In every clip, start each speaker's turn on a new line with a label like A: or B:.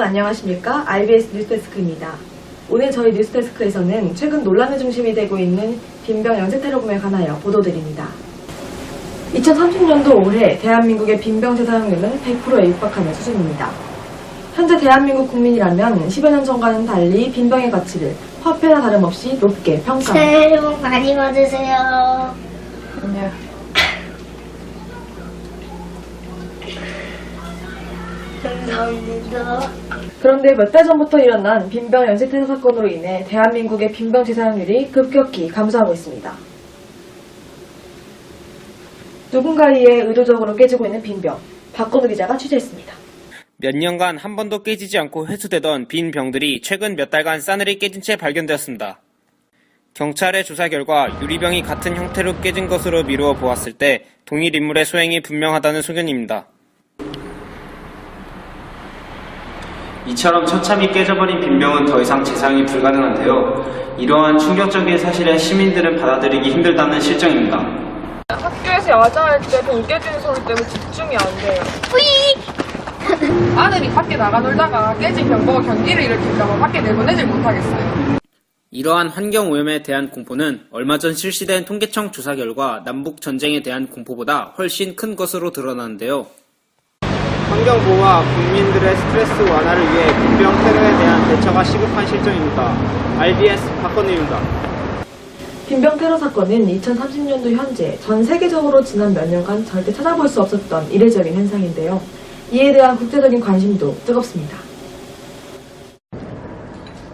A: 여러분 안녕하십니까? RBS 뉴스데스크입니다. 오늘 저희 뉴스데스크에서는 최근 논란의 중심이 되고 있는 빈병 연쇄 테러범에 관하여 보도드립니다. 2030년도 올해 대한민국의 빈병 재사용률은 100%에 육박하는 수준입니다. 현재 대한민국 국민이라면 10여 년 전과는 달리 빈병의 가치를 화폐나 다름없이 높게 평가합니다.
B: 새해 복 많이 받으세요. 감사합니다.
A: 그런데 몇 달 전부터 일어난 빈병 연쇄 테러 사건으로 인해 대한민국의 빈병 재사용률이 급격히 감소하고 있습니다. 누군가에 의도적으로 깨지고 있는 빈병, 박건우 기자가 취재했습니다.
C: 몇 년간 한 번도 깨지지 않고 회수되던 빈 병들이 최근 몇 달간 싸늘히 깨진 채 발견되었습니다. 경찰의 조사 결과 유리병이 같은 형태로 깨진 것으로 미루어 보았을 때 동일 인물의 소행이 분명하다는 소견입니다. 이처럼 처참히 깨져버린 빈병은 더 이상 재사용이 불가능한데요. 이러한 충격적인 사실에 시민들은 받아들이기 힘들다는 실정입니다.
D: 학교에서 야자할 때병 깨지는 소리 때문에 집중이 안 돼요. 아들이 밖에 나가 놀다가 깨진 병 보고 경기를 일으킬까봐 밖에 내보내질 못하겠어요.
C: 이러한 환경 오염에 대한 공포는 얼마 전 실시된 통계청 조사 결과 남북 전쟁에 대한 공포보다 훨씬 큰 것으로 드러나는데요.
E: 환경보호와 국민들의 스트레스 완화를 위해 빈병 테러에 대한 대처가 시급한 실정입니다. RBS 박건우입니다.
A: 빈병 테러 사건은 2030년도 현재 전 세계적으로 지난 몇 년간 절대 찾아볼 수 없었던 이례적인 현상인데요. 이에 대한 국제적인 관심도 뜨겁습니다.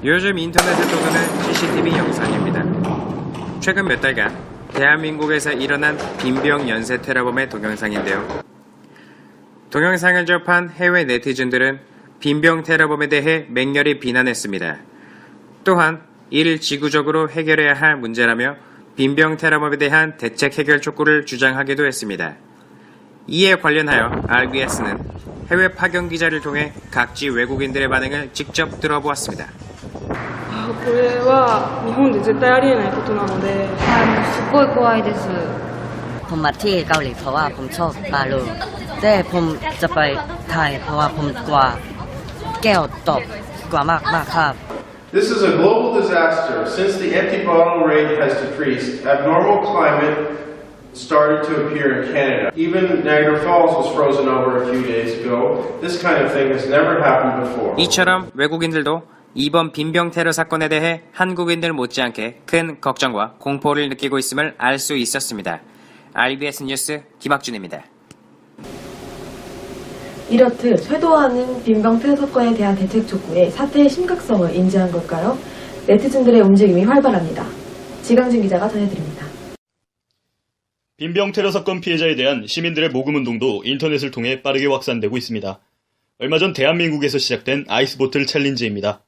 F: 요즘 인터넷에 떠도는 CCTV 영상입니다. 최근 몇 달간 대한민국에서 일어난 빈병 연쇄 테러범의 동영상인데요. 동영상을 접한 해외 네티즌들은 빈병 테러범에 대해 맹렬히 비난했습니다. 또한 이를 지구적으로 해결해야 할 문제라며 빈병 테러범에 대한 대책 해결 촉구를 주장하기도 했습니다. 이에 관련하여 RBS는 해외 파견 기자를 통해 각지 외국인들의 반응을 직접 들어보았습니다.
G: これは日本で絶対ありえないことなので、はい、すっごい怖いです。ほんま、T ガウリパは、ほんま、そう、バルー。 ผมชอบบาลูแต่ผมจะไปไทยเพราะว่าผมกลัวแก้วตกกลัวมากมากๆครับ
H: This is a global disaster. Since the empty bottle rate has decreased, abnormal climate started to appear in Canada. Even Niagara Falls was frozen over a few days ago. This kind of thing has never happened before.
F: 이처럼 외국인들도 이번 빈병 테러 사건에 대해 한국인들 못지않게 큰 걱정과 공포를 느끼고 있음을 알 수 있었습니다. RBS 뉴스 김학준입니다.
A: 이렇듯 쇄도하는 빈병 사건에 대한 대책 촉구에 사태의 심각성을 인지한 걸까요? 네티즌들의 움직임이 활발합니다. 지강진 기자가 전해드립니다.
I: 빈병 테러 사건 피해자에 대한 시민들의 모금 운동도 인터넷을 통해 빠르게 확산되고 있습니다. 얼마 전 대한민국에서 시작된 아이스보틀 챌린지입니다.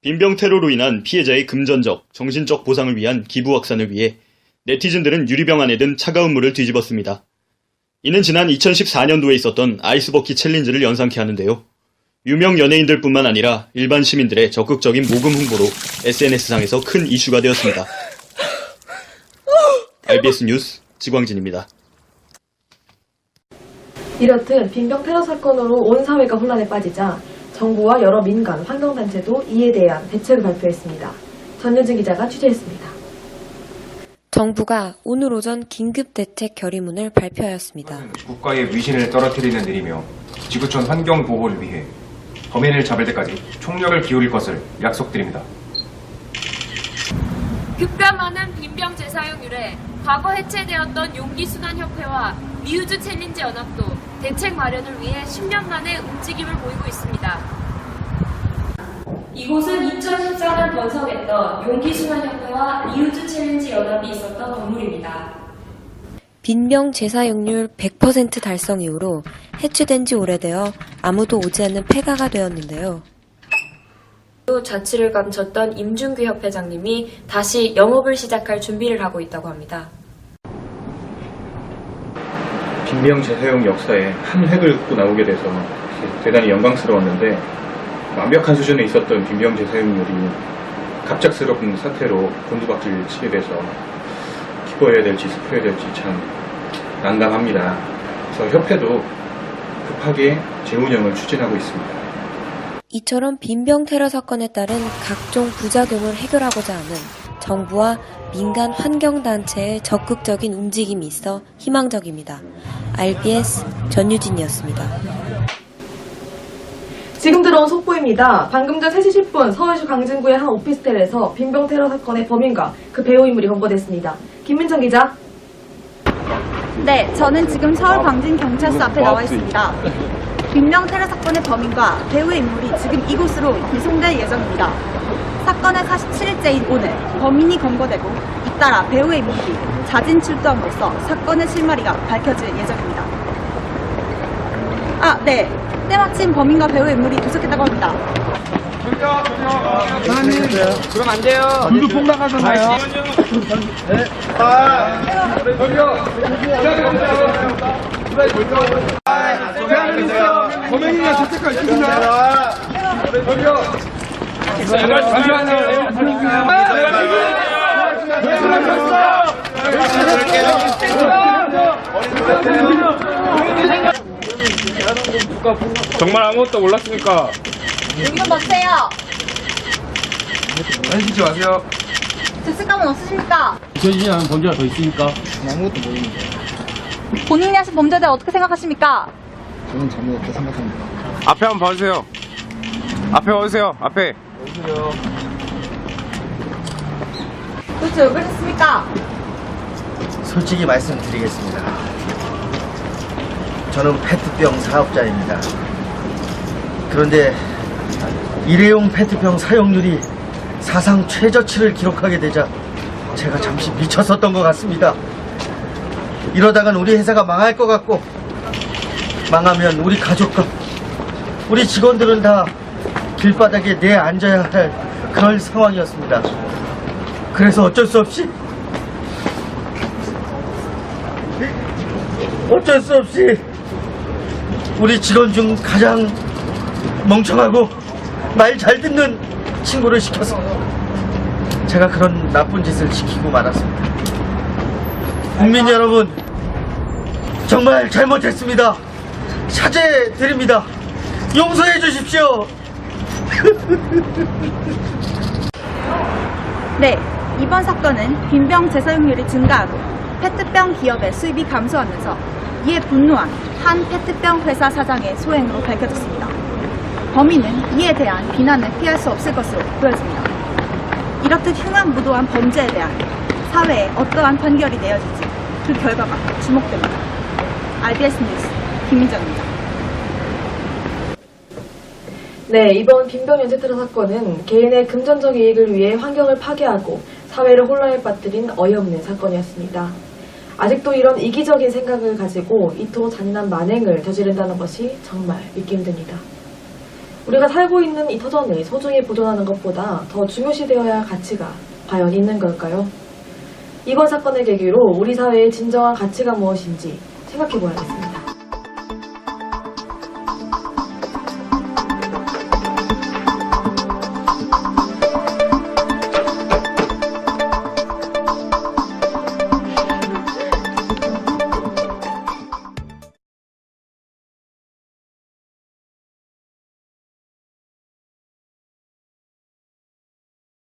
I: 빈병 테러로 인한 피해자의 금전적, 정신적 보상을 위한 기부 확산을 위해 네티즌들은 유리병 안에 든 차가운 물을 뒤집었습니다. 이는 지난 2014년도에 있었던 아이스버킷 챌린지를 연상케 하는데요. 유명 연예인들 뿐만 아니라 일반 시민들의 적극적인 모금 홍보로 SNS상에서 큰 이슈가 되었습니다. RBS 뉴스 지광진입니다.
A: 이렇듯 빈병 테러 사건으로 온 사회가 혼란에 빠지자 정부와 여러 민간, 환경단체도 이에 대한 대책을 발표했습니다. 전유진 기자가 취재했습니다.
J: 정부가 오늘 오전 긴급 대책 결의문을 발표하였습니다.
K: 국가의 위신을 떨어뜨리는 일이며 지구촌 환경 보호를 위해 범인을 잡을 때까지 총력을 기울일 것을 약속드립니다.
L: 급감하는 빈병 재사용률에 과거 해체되었던 용기순환협회와 미우즈 챌린지 연합도 대책 마련을 위해 10년간의 움직임을 보이고 있습니다. 이곳은 2014년 번성했던 용기순환협회와 미우즈 챌린지 연합이 있었던 건물입니다.
J: 빈병 재사용률 100% 달성 이후로 해체된 지 오래되어 아무도 오지 않는 폐가가 되었는데요.
L: 또 자취를 감췄던 임준규 협회장님이 다시 영업을 시작할 준비를 하고 있다고 합니다.
K: 빈병 재사용 역사에 한 획을 긋고 나오게 돼서 대단히 영광스러웠는데 완벽한 수준에 있었던 빈병 재사용률이 갑작스러운 사태로 곤두박질 치게 돼서 기뻐해야 될지 슬퍼해야 될지 참 난감합니다. 그래서 협회도 급하게 재운영을 추진하고 있습니다.
J: 이처럼 빈병 테러 사건에 따른 각종 부작용을 해결하고자 하는 정부와 민간 환경단체의 적극적인 움직임이 있어 희망적입니다. RBS 전유진이었습니다.
A: 지금 들어온 속보입니다. 방금 전 3시 10분 서울시 광진구의 한 오피스텔에서 빈병 테러 사건의 범인과 그 배우 인물이 검거됐습니다. 김민정 기자.
M: 네, 저는 지금 서울 광진 경찰서 앞에 나와 있습니다. 빈명 테러 사건의 범인과 배우의 인물이 지금 이곳으로移送될 예정입니다. 사건의 47일째인 오늘 범인이 검거되고 잇따라 배우의 인물이 자진 출두함으로써 사건의 실마리가 밝혀질 예정입니다. 아, 네. 때마침 범인과 배우의 인물이 도착했다고 합니다.
E: 사장님, 그럼 안 돼요.
N: 불도 폭락하잖아요.
E: 네. 아, 저기요.
N: 대한민국에서 범행이가 실태가 있습니다.
E: 저기요.
N: 정말 아무것도 몰랐습니까?
M: 여기 좀 봐주세요.
N: 만지지 마세요.
M: 죄책감은 없으십니까?
N: 저지 않은 범죄가 더 있으니까.
E: 아무것도 모르는데.
M: 본인이 하신 범죄에 대해 어떻게 생각하십니까?
E: 저는 잘못했다 생각합니다.
N: 앞에 한번 봐주세요. 앞에 와주세요. 앞에.
M: 도대체 왜 그러셨습니까?
O: 솔직히 말씀드리겠습니다. 저는 페트병 사업자입니다. 그런데 일회용 페트병 사용률이 사상 최저치를 기록하게 되자 제가 잠시 미쳤었던 것 같습니다. 이러다간 우리 회사가 망할 것 같고 망하면 우리 가족과 우리 직원들은 다 길바닥에 내앉아야 할 그럴 상황이었습니다. 그래서 어쩔 수 없이 어쩔 수 없이 우리 직원 중 가장 멍청하고 말 잘 듣는 친구를 시켜서 제가 그런 나쁜 짓을 시키고 말았습니다. 국민 여러분, 정말 잘못했습니다. 사죄 드립니다. 용서해 주십시오.
M: 네, 이번 사건은 빈병 재사용률이 증가하고 페트병 기업의 수입이 감소하면서 이에 분노한 한 페트병 회사 사장의 소행으로 밝혀졌습니다. 범인은 이에 대한 비난을 피할 수 없을 것으로 보여집니다. 이렇듯 흉악무도한 범죄에 대한 사회에 어떠한 판결이 내어질지 그 결과가 주목됩니다. RBS 뉴스 김민정입니다.
A: 네, 이번 빈병 연쇄 테러 사건은 개인의 금전적 이익을 위해 환경을 파괴하고 사회를 혼란에 빠뜨린 어이없는 사건이었습니다. 아직도 이런 이기적인 생각을 가지고 이토 잔인한 만행을 저지른다는 것이 정말 믿기 힘듭니다. 우리가 살고 있는 이 터전을 소중히 보존하는 것보다 더 중요시되어야 할 가치가 과연 있는 걸까요? 이번 사건을 계기로 우리 사회의 진정한 가치가 무엇인지 생각해 보아야겠습니다.